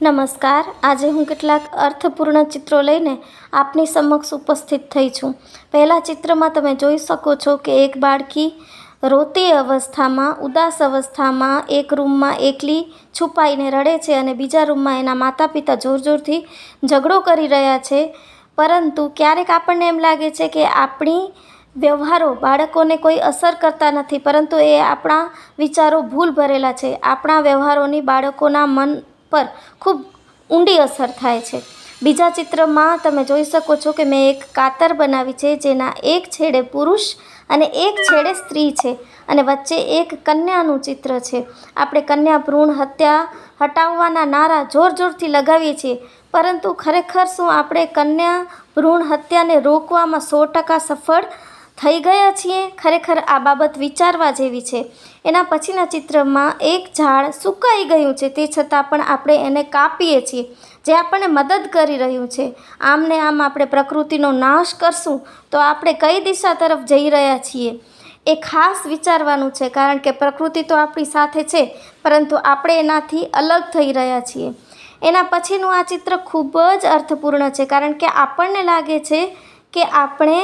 નમસ્કાર. આજે હું કેટલાક અર્થપૂર્ણ ચિત્રો લઈને આપની સમક્ષ ઉપસ્થિત થઈ છું. પહેલાં ચિત્રમાં તમે જોઈ શકો છો કે એક બાળકી રોતી અવસ્થામાં, ઉદાસ અવસ્થામાં એક રૂમમાં એકલી છુપાઈને રડે છે અને બીજા રૂમમાં એના માતા પિતા જોર જોરથી ઝઘડો કરી રહ્યા છે. પરંતુ ક્યારેક આપણને એમ લાગે છે કે આપણી વ્યવહારો બાળકોને કોઈ અસર કરતા નથી, પરંતુ એ આપણા વિચારો ભૂલ ભરેલા છે. આપણા વ્યવહારોની બાળકોના મન પર ખૂબ ઊંડી અસર થાય છે. બીજા ચિત્રમાં તમે જોઈ શકો છો કે મેં એક કાતર બનાવી છે, જેના એક છેડે પુરુષ અને એક છેડે સ્ત્રી છે અને વચ્ચે એક કન્યાનું ચિત્ર છે. આપણે કન્યા ભ્રૂણ હત્યા હટાવવાના નારા જોર જોરથી લગાવીએ છીએ, પરંતુ ખરેખર શું આપણે કન્યા ભ્રૂણ હત્યાને રોકવામાં સો ટકા સફળ થઈ ગયા છીએ, ખરેખર આ બાબત વિચારવા જેવી છે. એના પછીના ચિત્રમાં એક ઝાડ સુકાઈ ગયું છે, તે છતાં પણ આપણે એને કાપીએ છીએ, જે આપણને મદદ કરી રહ્યું છે. આમને આમ આપણે પ્રકૃતિનો નાશ કરશું, તો આપણે કઈ દિશા તરફ જઈ રહ્યા છીએ? એ ખાસ વિચારવાનું છે, કારણ કે પ્રકૃતિ તો આપણી સાથે છે, પરંતુ આપણે એનાથી અલગ થઈ રહ્યા છીએ. એના પછીનું આ ચિત્ર ખૂબ જ અર્થપૂર્ણ છે, કારણ કે આપણને લાગે છે કે આપણે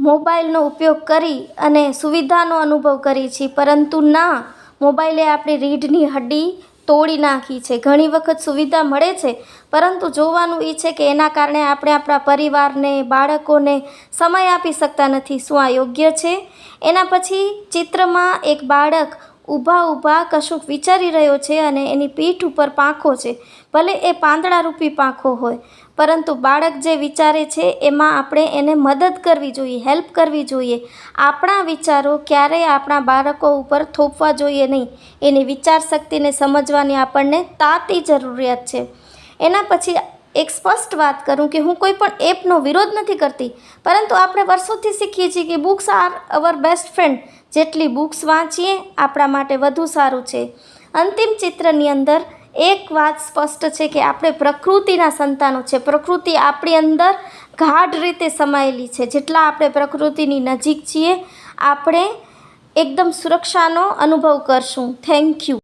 મોબાઈલનો ઉપયોગ કરી અને સુવિધાનો અનુભવ કરીએ છીએ પરંતુ ના, મોબાઈલે આપણી રીઢની હડ્ડી તોડી નાખી છે. ઘણી વખત સુવિધા મળે છે, પરંતુ જોવાનું એ છે કે એના કારણે આપણે આપણા પરિવારને, બાળકોને સમય આપી શકતા નથી. શું આ યોગ્ય છે? એના પછી ચિત્રમાં એક બાળક ઊભા ઊભા કશુંક વિચારી રહ્યો છે અને એની પીઠ ઉપર પાંખો છે. ભલે એ પાંદડારૂપી પાંખો હોય, પરંતુ બાળક જે વિચારે છે એમાં આપણે એને મદદ કરવી જોઈએ, હેલ્પ કરવી જોઈએ. આપણા વિચારો ક્યારેય આપણા બાળકો ઉપર થોપવા જોઈએ નહીં. એની વિચાર શક્તિને સમજવાની આપણને તાતી જરૂરિયાત છે. એના પછી એક સ્પષ્ટ વાત કરું કે હું કોઈ પણ એપનો વિરોધ નથી કરતી, પરંતુ આપણે વર્ષોથી શીખીએ છીએ કે books are our best friend. જેટલી બુક્સ વાંચીએ, આપણા માટે વધુ સારું છે. અંતિમ ચિત્રની અંદર એક વાત સ્પષ્ટ છે કે આપણે પ્રકૃતિના સંતાનો છે. પ્રકૃતિ આપણી અંદર ગાઢ રીતે સમાયેલી છે. જેટલા આપણે પ્રકૃતિની નજીક છીએ, આપણે એકદમ સુરક્ષાનો અનુભવ કરશું. Thank you